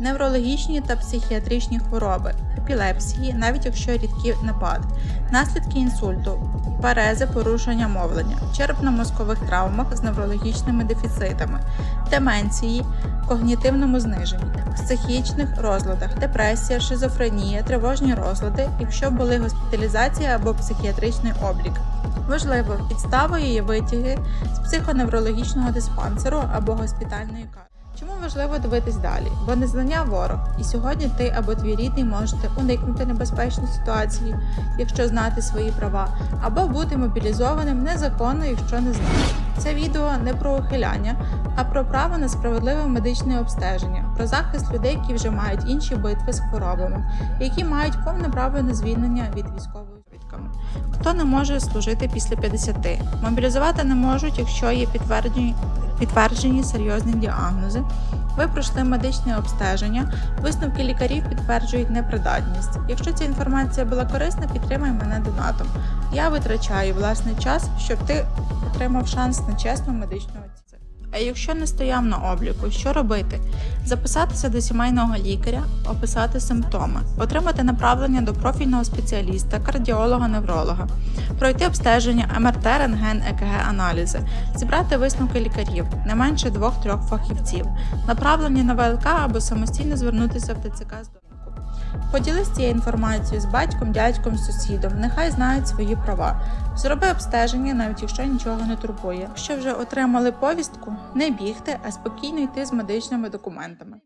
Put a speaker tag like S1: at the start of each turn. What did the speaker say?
S1: неврологічні та психіатричні хвороби, епілепсії, навіть якщо рідкі напади, наслідки інсульту, парези, порушення мовлення, черепно-мозкових травмах з неврологічними дефіцитами, деменції, когнітивному зниженні, психічних розладах, депресія, шизофренія, тривожні розлади, якщо були госпіталізація або психіатричний облік. Можливо, підставою є витяги з психоневрологічного диспансеру або госпітальної карти. Чому важливо дивитись далі? Бо незнання ворог, і сьогодні ти або твій рідний можете уникнути небезпечної ситуації, якщо знати свої права, або бути мобілізованим незаконно, якщо не знаєш. Це відео не про ухиляння, а про право на справедливе медичне обстеження, про захист людей, які вже мають інші битви з хворобами, які мають повне право на звільнення від військової. Хто не може служити після 50? Мобілізувати не можуть, якщо є підтверджені, підтверджені серйозні діагнози. Ви пройшли медичне обстеження, висновки лікарів підтверджують непридатність. Якщо ця інформація була корисна, підтримай мене донатом. Я витрачаю власний час, щоб ти отримав шанс на чесну медичну оцінку. А якщо не стояв на обліку, що робити? Записатися до сімейного лікаря, описати симптоми, отримати направлення до профільного спеціаліста, кардіолога, невролога, пройти обстеження, МРТ, рентген, ЕКГ, аналізи, зібрати висновки лікарів, не менше двох-трьох фахівців, направлення на ВЛК або самостійно звернутися в ТЦК з. Поділись цією інформацією з батьком, дядьком, сусідом. Нехай знають свої права. Зроби обстеження, навіть якщо нічого не турбує. Якщо вже отримали повістку, не бігти, а спокійно йти з медичними документами.